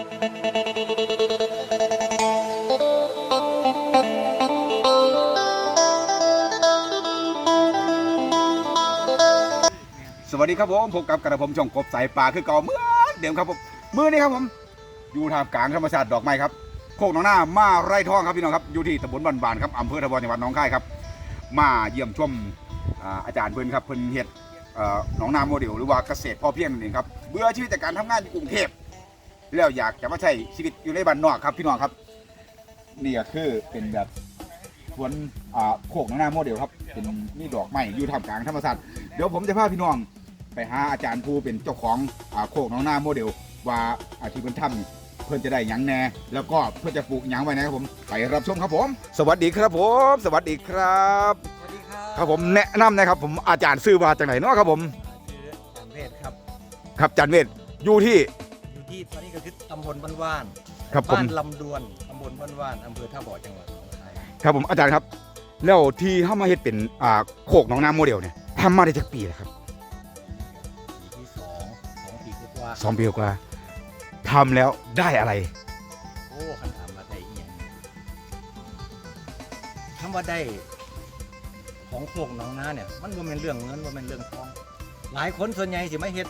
สวัสดีครับผมพบกับกระผมช่องกบสายป่าคือเก่าเหมื่อนเดิมครับผมมือนี้ครับผม อยู่ท่ามกลางธรรมชาติดอกไม้ครับโคกหนองหน้ามาไร่ทองครับพี่น้องครับอยู่ที่ตำบลบ้านบานครับอำเภอทบจังหวัดหนองคายครับ มาเยี่ยมชมอ่าอาจารย์เพิ่นครับเพิ่นเฮ็ดเอ่อหนองนาโมเดลหรือว่าเกษตรพอเพียงนั่นเองครับเบื่อชีวิตจากการทำงานอยู่กรุงเทพ แล้วอยากจะมาใช้ชีวิตอยู่ในบ้านนอกครับพี่น้องครับนี่ก็คือเป็นแบบสวนอ่าโคกหนองนาโมเดลครับเป็นนี่ดอกไม้อยู่ท่ามกลางธรรมชาติเดี๋ยวผมจะพาพี่น้องไปหาอาจารย์ผู้เป็นเจ้าของอาโคกน้องหน้าโมเดล ว่าอาชีพเพิ่นทำนี่เพื่อนจะได้หยังแน่ แล้วก็เพื่อจะปลูกหยังไว้นะครับผมไปรับชมครับผม สวัสดีครับผม สวัสดีครับ สวัสดีครับครับผมแนะนำนะครับ ผมอาจารย์ซื้อมาจากไหนเนาะครับผม ชื่อจันเวศครับ ครับอาจารย์เวทอยู่ที่อยู่ ที่ตอนนี้ก็คือตำบลบ้านว่านครับผม บ้านลำดวนตำบลบ้านว่านอำเภอท่าบ่อจังหวัดหนองคายครับผมอาจารย์ครับ แล้วที่เข้ามาเฮ็ดเป็นอ่าโคกน้องน้าโมเดลเนี่ยทำมาได้จักปีแล้วครับปีที่สองสองปีกว่าสองปีกว่าทำแล้วได้อะไร โอ้คันถามมาได้เอียงคำว่าได้ของโคกหน้องนาเนี่ย มันบ่แม่นเรื่องเงินบ่แม่นเรื่องทอง หลายคนส่วนใหญ่สิมาเฮ็ด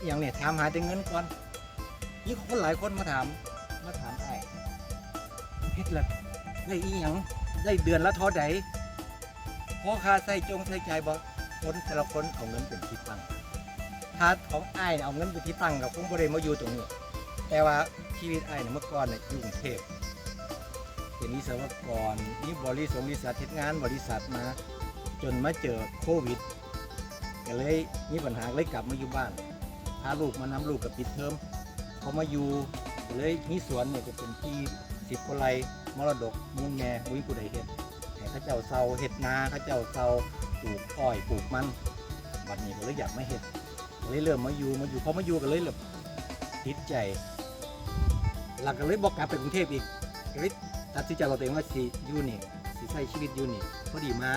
อหย่างเนี่ยถามหาแต่เงินก่อน มีคนหลายคนมาถาม มาถามไอ้เฮ็ดละได้อีหยังได้เดือนละเท่าใดพอค่าใส่จงใส่ใจายบ่คนแต่ละคนเอาเงินเป็นที่ตั้งถ้าของไอ้เนี่ยเอาเงินเป็นที่ตั้งกับคงบ่ได้มาอยู่ตรงนี้ แต่ว่าชีวิตไอ้เนี่ยเมื่อก่อนเนี่ยอยู่กรุงเทพเป็นวิศวกรนี่บริษัทบริษัททิศงานบริษัทมา จนมาเจอโควิดก็เลยมีปัญหาเลยกลับมาอยู่บ้าน พาลูกมานำลูกกับปิดเทอม พอมาอยู่ก็เลยมีสวนเนี่ยจะเป็นที่สิบกว่าไร่มรดกมูลแม่มุ้ยผู้ใดเฮ็ดให้เข้าเจ้าเซาเฮ็ดนาเข้าเจ้าเซาปลูกอ้อยปลูกมันบัดนี้ก็เลยอยากมาเฮ็ดก็เลยเริ่มมาอยู่มาอยู่พอมาอยู่ก็เลยเริ่มติดใจหลักก็เลยบอกกลับไปกรุงเทพอีกก็เลยตัดสินใจกับตัวเองว่าสิอยู่นี่สิใช้ชีวิตอยู่นี่พอดีมา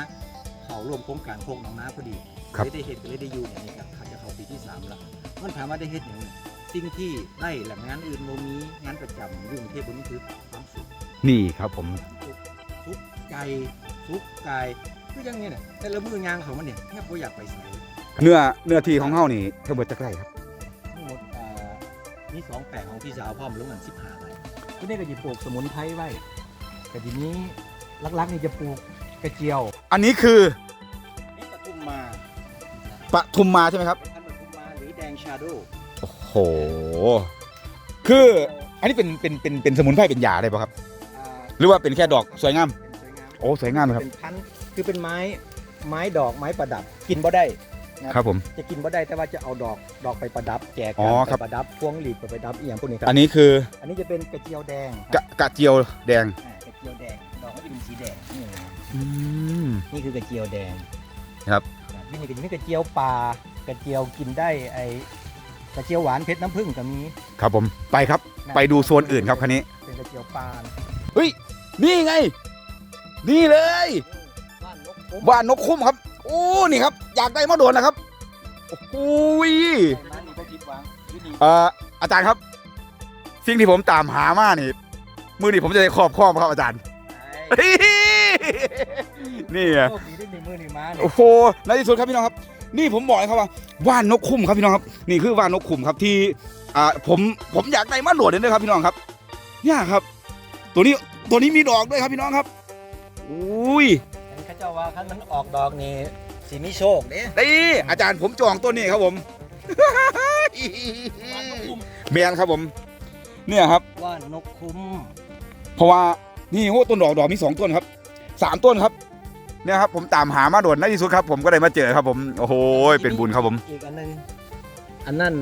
เขาร่วมโครงการโคกหนองน้าพอดีครับ เลยได้เห็ดก็เลยได้อยู่เนี่ยนี่ครับจะเข้าปีที่สามแล้วมันถามว่าได้เห็ดอย่างนี้ สิ่งที่ได้หลังงานอื่นโมมีงานประจำอยู่กรุงเทพบนนี้คือความสุขนี่ครับผมทุกใจทุกกายก็อยังเนี่ยแต่ละมือยางของมันเนี่ยแทบไม่อยากไปใส่เนื้อเนื้อที่ของเฮานี่ทั้งหมดจักไรครับทั้งหมดอ่ามีสองแปลงของพี่สาวพ่อมลงกันสิบห้าไร่ก็ได้ก็จะปลูกสมุนไพรไว้แต่ทีนี้ลักๆนี่จะปลูกกระเจียว อันนี้คือนี่ปทุมมาปทุมมาใช่ไหมครับเป็นพันธุ์ปทุมมาหรือแดงชาโดโอ้โห คืออันนี้เป็นเป็นเป็นเป็นสมุนไพรเป็นยาได้ป่ะครับ อ่าหรือว่าเป็นแค่ดอกสวยงามเป็นสวยงามโอ้สวยงามเลยครับ เป็นพันธุ์คือเป็นไม้ไม้ดอกไม้ประดับกินบ่ได้นะครับผม จะกินบ่ได้แต่ว่าจะเอาดอกดอกไปประดับแจกอ๋กัอนครับ ไปประดับพวงหลีดไปประดับอีหยังพวกนี้ครัอันนี้คืออันนี้จะเป็นกระเจียวแดงกะกระเจียวแดงอ่ากระเจียวแดงดอกก็จะเป็นสีแดงนี่อืม นี่คือกระเจียวแดงครับ อ่านี่ก็จะมีกระเจียวป่ากระเจียวกินได้ไอ กระเจียวหวานเพชรน้ำผึ้งก็มีครับผมไปครับนะไปดูโซนอื่นครับคันนี้ เป็นกระเจียวปลาเฮ้ยนี่ไง นี่เลยบ้านนกคุ้มว่านกคุ้มครับ โอ้นี่ครับ อยากได้มาโดนนะครับโอ้โหยบ้านนี้ก็คิดหวังอยู่นี่เอ่ออาจารย์ครับ สิ่งที่ผมตามหามานี่มือนี่ผมจะได้ครอบครอบครับอาจารย์ไอ้นี่ไงโชคดีได้ในมือนี่มาเนี่ย โอ้โหในที่สุดครับพี่น้องครับ นี่ผมบอกเลยครับว่าว่านนกคุ้มครับพี่น้องครับ นี่คือว่านนกคุ้มครับที่อ่าผมผมอยากได้มาโหลดเลยนะครับพี่น้องครับเนี่ยครับ ตัวนี้ตัวนี้มีดอกด้วยครับพี่น้องครับอุ้ยเห็นเขาเจ้าว่าคันมันออกดอกนี่สีมีโชคเด้นี่อาจารย์ผมจองตัวนี้ครับผมเมียนครับผม เนี่ยครับว่านกคุ้ม เพราะว่านี่โอ้ต้นดอกดอกมีสองต้นครับสามต้นครับ เนี่ยครับผมตามหามาโดนในที่สุดครับ ผมก็ได้มาเจอครับผมโอ้โหเป็นบุญครับผมอีกอันหนึงอันนั้น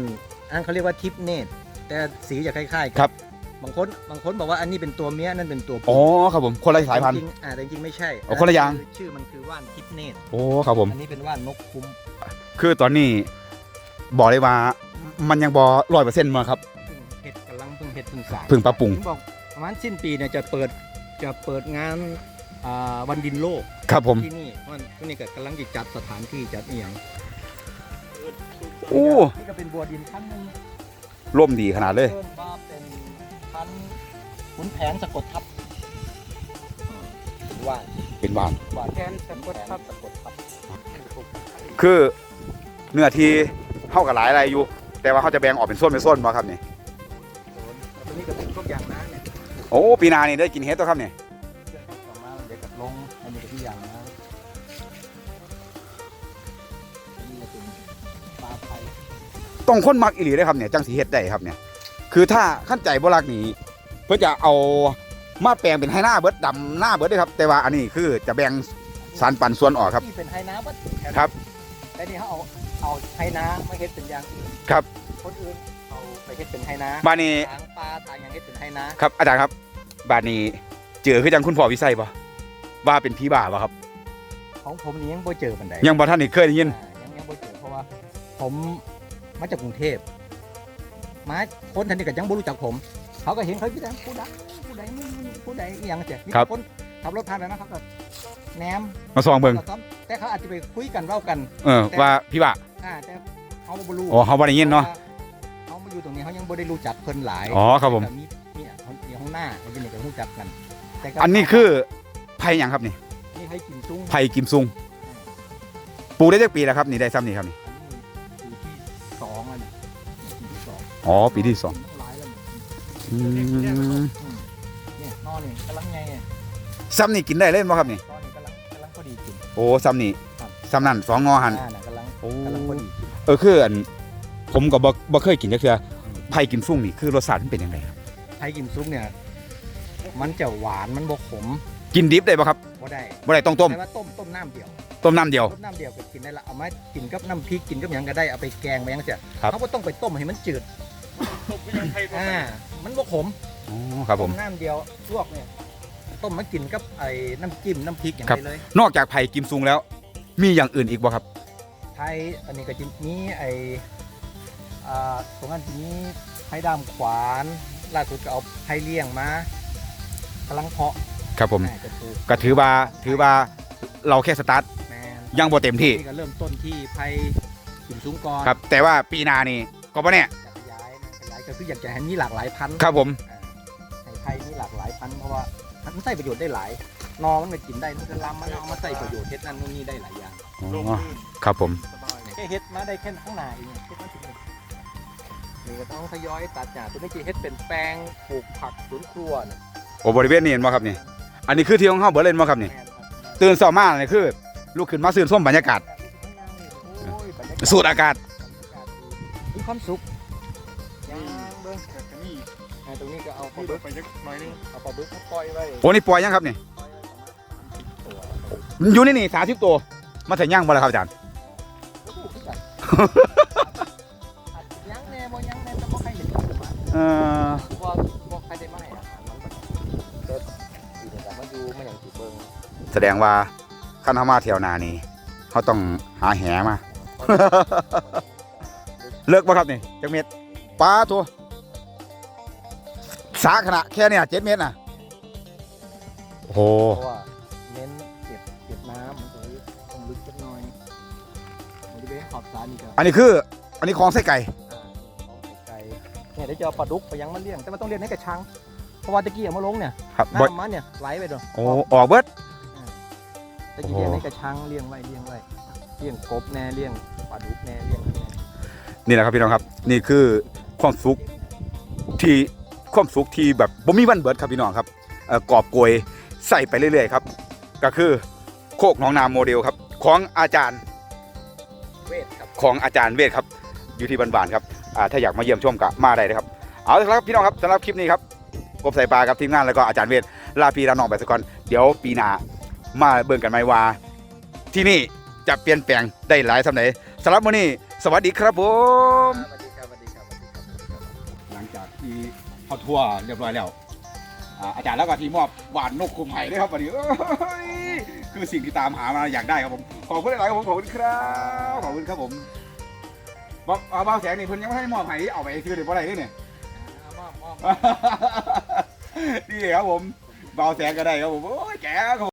อันเขาเรียกว่าทิปเนตแต่สีจะคล้ายๆกันครับ บางคนบางคนบอกว่าอันนี้เป็นตัวเมียอันนั่นเป็นตัวอ๋อครับผมคนละสายพันธุ์จริงๆอ่าแต่จริงๆไม่ใช่อ๋อคนละอย่างชื่ชื่อมันคือว่านทิปเนตโอ้ครับผม อันนี้เป็นว่านนกคุ้มคือตอนนี้บอกเลยว่า มันยังบอร้อยเปอร์เซ็นต์มาครับเพิ่งเห็ดกำลังเพิ่งเห็ดเพิ่งสร้างเพิ่งปรับปรุง ถึบอกประมาณสิ้นปีเนี่ยจะเปิดจะเปิดงาน อ่าวันดินโลกครับผม ที่นี่เพราะที่นี่ก็กำลังจะจัดสถานที่จัดอีหยังโอ้นี่ก็เป็นบัวดินชั้นหนึงร่มดีขนาดเลย เพิ่มว่าเป็นนแผนสะกดทับว่าเป็นบ้าน ว่าแผนสะกดทับสะกดทับคือเนื้อที่เข้ากับหลายอะไรอยู่ แต่ว่าเขาจะแบ่งออกเป็นส่วนเป็นส่วนมาครับนี่ ตัวนี้ก็เป็นพวกอย่างน้ำเนี่ยโอ้ปีหนานี่ได้กินเฮ็ดตัวครับเนี่ ต้องคนมักอีหลีได้อครับเนี่ยจังสีเฮ็ดได้ครับเนี่ยคือถ้าขั้นใจบ่รักนี่เพื่อจะเอามาแปลงเป็นให้หน้าเบิดดำหน้าเบิดเด้อครับ แต่ว่าอันนี้คือจะแบ่งสารปันส่วนออกครับที่เป็นไฮน้ำวัดครับแต่นี่เขาเอาเอาไฮน้ำมาเฮ็ดเป็นอย่างอื่นครับ คนอื่นเอาไปเฮ็ดเป็นไฮน้บ้านนี้ำทางปลาทางอย่างเฮ็ดเป็นไฮน้ครับอาจารย์ครับ บาดนี้เจอคือจังคุณพ่อวิสัยบ่ว่าเป็นผีบ้าบ่ครับำของผมนี่ยังบ่เจอปันใดยังบ่ทันได้เคยได้ยินอ่ายังยังบ่เจอเพราะว่าผม มาจากกรุงเทพมาคนท่านนี่ก็ยังบ่รู้จักผม เขาก็เห็นเขาพี่ดังผู้ดังผู้ใดนี่ผู้ใดอหย่างเจ้ะมีครับ คนขับรถผ่านไปนะครับก็แหนมมาส่องเบิ่งก็ซ้ำแต่เขาอาจจะไปคุยกันเว้ากันเออว่าผีบ้าอ่าแต่เขาบ่รู้อ๋อเขาบ่ได้ยินเนาะเขามาอยู่ตรงนี้เขายังบ่ได้รู้จักเพิ่นหลายอ๋อครับผม แต่มีมีมีห้องหน้าอันนี้ก็รู้จักกันแต่ก็อันนี้คือไผ่หยังครับนี่นี่ให้กินซุ้งไผ่กิมซุงปลูกได้จักปีแล้วครับนี่ได้ซ้ำนี่ครับนี่อัน องอ๋อ ปีที่สองหลายแล้วเนี่ยอืมเนี่ยนอนนี่กำลังไงเนี่ยซ้ำนี่กินได้เลยบ่ครับนี่ นอนนี่กำลังกำลังพอดีกินโอ้ซ้ำนี่ครับซ้ำนั่นสองงอหัน อ่าน่ะกำลังโอ้ กำลังพอดีกินเออคืออันผมก็บ่บ่เคยกินจักเทื่อไผ่กิมซุงนี่คือรสชาติมันเป็นยังไงครับไทยกิมซุปเนี่ย มันจะหวานมันบ่ขมกินดิบได้บ่ครับบ่ได้บ่ได้ต้องต้มแต่ว่าต้มต้มน้ำเดียว ต้มน้ำเดียว ต้มน้ำเดียวก็กินได้ละเอามากินกับน้ำพริกกินกับหยังก็ได้เอาไปแกงไปหยังเสียครับ เขาก็ต้องไปต้มให้มันจืดอ่ามันบ่ขมอ๋อครับผม ต้น้ำเดียวลวกเนี่ยต้มมากินกับไอ้น้ำจิ้มน้ำพริกอย่างครับ ไรเลยนอกจากไผ่กิมซุงแล้ว มีอย่างอื่นอีกบ่ครับ ไทยอันนี้ก็จะมีไอ้อ่าตรงนั้นจะมีไผ่ดำขวานล่าสุดก็เอาไผ่เลี้ยงมากำลังเพาะครับผม อ่าจะปลูกก็ถือว่าถือว่าเราแค่สตาร์ทแมน ยังบ่เต็มที่นี่ก็เริ่มต้นที่ไผ่กิมซุ้งก่อนครับ แต่ว่าปีหนานี่ก็บ่แน่อยากขยายนะขยายก็คืออยากจะให้มีหลากหลายพันธุ์ครับผม อ่าให้ไผ่มีหลากหลายพันธุ์เพราะว่ามันใส่ประโยชน์ได้หลายนอมันก็กินได้มันก็ลำมันเอามาใส่ประโยชน์เฮ็ดนั่นนู่นนี่ได้หลายอย่างอ๋อครับผม แค่เฮ็ดมาได้แค่ข้างหน้าเองเฮ็ดมาถึงนี่นี่ก็ต้องทยอยตัดหญ้าตัวนี้คือเฮ็ดเป็นแปลงปลูกผักสวนครัวเนี่ยโอ้บริเวณนี้เห็นบ่ครับนี่ อันนี้คือที่ของเฮาเบิดเล่นบ่ครับนี่ แม่นครับตื่นเช้ามานี่คือ ลุกขึ้นมาซื่นส้มบรรยากาศโอ้ยบรรยากาศ สูดอากาศ มีความสุขย่างเบิ่งอ่าตรงนี้ก็เอาปลาบึกไปยักหน่อยนึงเอาปลาบึกมาปล่อยไว้โอ้นี่ปล่อยยังครับนี่ปล่อยไว้ประมาณ30ตัวอยู่ในนี่30ตัว มาถึงย่างบ่ล่ะครับอาจารย์โอ้โหคือกันอาจยังแน่บ่ยังแน่แต่บ่ใครเห็นกันมาเอ่อบ่บ่ใครได้มาให้อาหารมันก็เด็ดสิได้กลับมาอยู่มาหยังสิเบิ่งแสดงว่า คันเฮามาเที่ยวหน้านี่เฮาต้องหาแหมา เลิกบ่ครับนี่จักเม็ดปลาตัวสาขนาดแค่เนี่ย7เมตรน่ะ โอ้โห เพราะว่าเน้นเก็บเก็บน้ำมันก็เลยต้องลึกสักหน่อยมันจะไปขอบสานี่ก็อันนี้คือ อันนี้ของใส่ไก่ อ่าของไก่เนี่ยเดี๋ยวจะเอาปลาดุกไปยังมาเลี้ยงแต่มันต้องเลี้ยงให้กระชังเพราะว่าตะกี้เอามาลงเนี่ยครับบ่น้ำมันเนี่ยไหลไปด้วยโอ้ออกเบิด ตะกี้เลี้ยงในกระชังเลี้ยงไว้เลี้ยงไว้เลี้ยงกบแน่เลี้ยงปลาดุกแน่เลี้ยงอะไรแน่นี่แหละครับพี่น้องครับ นี่คือความสุขที่ความสุขที่แบบบ่มีวันเบิดครับพี่น้องครับเอ่อกอบโกยใส่ไปเรื่อยๆครับ ก็คือโคกหน้องนาโมเดลครับ ของอาจารย์เวทครับของอาจารย์เวทครับอยู่ที่บ้านๆครับอ่าถ้าอยากมาเยี่ยมชมก็มาได้นะครับเอาละครับพี่น้องครับสำหรับคลิปนี้ครับกบใส่ปลากับทีมงานแล้วก็อาจารย์เวทลาปีลาน้องไปสักก่อนเดี๋ยวปีหน้า มาเบิ่งกันไหมว่า ที่นี่จะเปลี่ยนแปลงได้หลายสำไหนสำหรับมื้อนี้สวัสดีครับผม สวัสดีครับสวัสดีครับสวัสดีครับสวัสดีครับ หลังจากที่เขาทั่วร์เรียบร้อยแล้วอ่าอาจารย์แล้วก็ทีมมอบหวานนกคุมไห่ด้วยครับวันนี้เอ้ยคือสิ่งที่ตามหามาอยากได้ครับผม ขอบคุณหลายๆครับผมขอบคุณครับขอบคุณครับผมบอกเอาเบาแสงนี่เพิ่นยังไม่ให้มอบไห่เอาไปซื้อเดี๋ยวบ่ได้เด้เนี่ยอ่ามอบมอบ นี่ครับผมเบาแสงก็ได้ครับผมโอ้ยแกครับผม